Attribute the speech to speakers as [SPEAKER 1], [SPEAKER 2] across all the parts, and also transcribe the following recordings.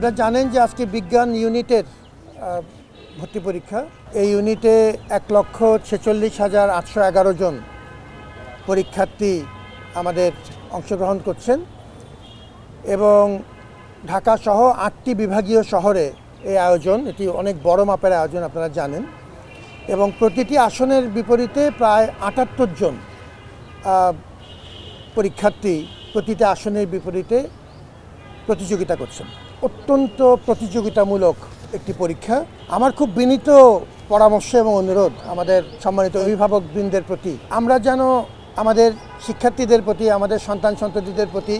[SPEAKER 1] আপনারা জানেন যে আজকে বিজ্ঞান ইউনিটের ভর্তি পরীক্ষা। এই ইউনিটে এক লক্ষ ছেচল্লিশ হাজার আটশো এগারো জন পরীক্ষার্থী আমাদের অংশগ্রহণ করছেন এবং ঢাকা সহ আটটি বিভাগীয় শহরে এই আয়োজন, এটি অনেক বড় মাপের আয়োজন আপনারা জানেন। এবং প্রতিটি আসনের বিপরীতে প্রায় আটাত্তর জন পরীক্ষার্থী প্রতিটি আসনের বিপরীতে প্রতিযোগিতা করছেন। অত্যন্ত প্রতিযোগিতামূলক একটি পরীক্ষা। আমার খুব বিনীত পরামর্শ এবং অনুরোধ আমাদের সম্মানিত অভিভাবকবৃন্দের প্রতি। আমরা যেন আমাদের শিক্ষার্থীদের প্রতি, আমাদের সন্তান সন্ততিদের প্রতি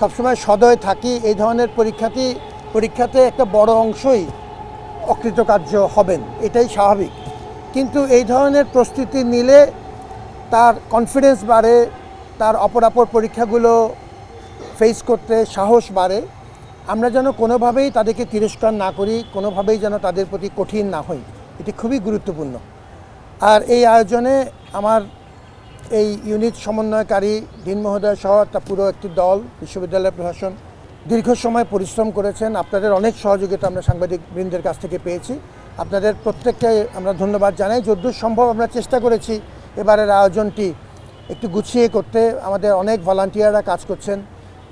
[SPEAKER 1] সবসময় সদয় থাকি। এই ধরনের পরীক্ষাটি, পরীক্ষাতে একটা বড় অংশই অকৃতকার্য হবেন, এটাই স্বাভাবিক। কিন্তু এই ধরনের প্রস্তুতি নিলে তার কনফিডেন্স বাড়ে, তার অপরাপর পরীক্ষাগুলো ফেস করতে সাহস বাড়ে। আমরা যেন কোনোভাবেই তাদেরকে তিরস্কার না করি, কোনোভাবেই যেন তাদের প্রতি কঠিন না হই। এটি খুবই গুরুত্বপূর্ণ। আর এই আয়োজনে আমার এই ইউনিট সমন্বয়কারী দিন মহোদয় সহ তা পুরো একটি দল বিশ্ববিদ্যালয় প্রশাসন, দীর্ঘ সময় পরিশ্রম করেছেন। আপনাদের অনেক সহযোগিতা আমরা সাংবাদিক বৃন্দের কাছ থেকে পেয়েছি। আপনাদের প্রত্যেককে আমরা ধন্যবাদ জানাই। যদ্দূর সম্ভব আমরা চেষ্টা করেছি এবারের আয়োজনটি একটু গুছিয়ে করতে। আমাদের অনেক ভলান্টিয়াররা কাজ করছেন।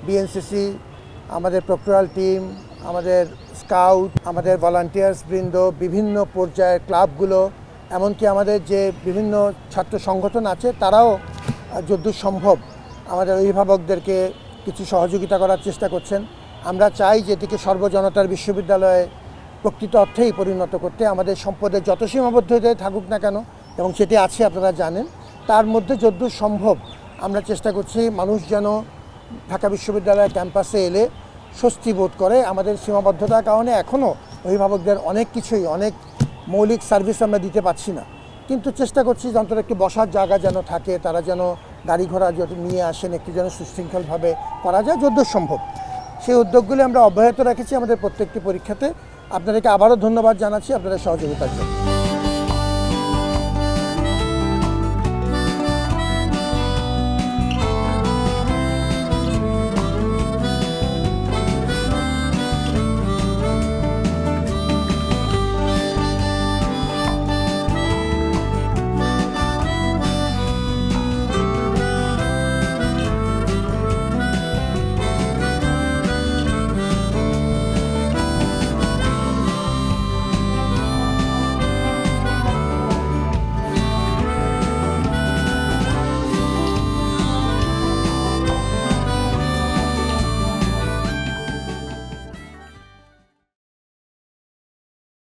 [SPEAKER 1] বিএনসিসি আমাদের প্রক্টোরাল টিম, আমাদের স্কাউট, আমাদের ভলান্টিয়ার্স বৃন্দ, বিভিন্ন পর্যায়ের ক্লাবগুলো, এমনকি আমাদের যে বিভিন্ন ছাত্র সংগঠন আছে, তারাও যদ্দূর সম্ভব আমাদের অভিভাবকদেরকে কিছু সহযোগিতা করার চেষ্টা করছেন। আমরা চাই যে যেটিকে সর্বজনতার বিশ্ববিদ্যালয়ে প্রকৃত অর্থেই পরিণত করতে আমাদের সম্পদের যত সীমাবদ্ধতায় থাকুক না কেন, এবং সেটি আছে আপনারা জানেন, তার মধ্যে যদ্দূর সম্ভব আমরা চেষ্টা করছি মানুষ যেন ঢাকা বিশ্ববিদ্যালয়ের ক্যাম্পাসে এলে স্বস্তি বোধ করে। আমাদের সীমাবদ্ধতার কারণে এখনও অভিভাবকদের অনেক কিছুই, অনেক মৌলিক সার্ভিস আমরা দিতে পারছি না। কিন্তু চেষ্টা করছি অন্তত একটি বসার জায়গা যেন থাকে, তারা যেন গাড়ি ঘোড়া যত নিয়ে আসেন, একটু যেন সুশৃঙ্খলভাবে করা যায় যদ্দূর সম্ভব। সেই উদ্যোগগুলি আমরা অব্যাহত রেখেছি আমাদের প্রত্যেকটি পরীক্ষাতে। আপনাদেরকে আবারও ধন্যবাদ জানাচ্ছি। আপনাদের সহযোগিতার জন্য।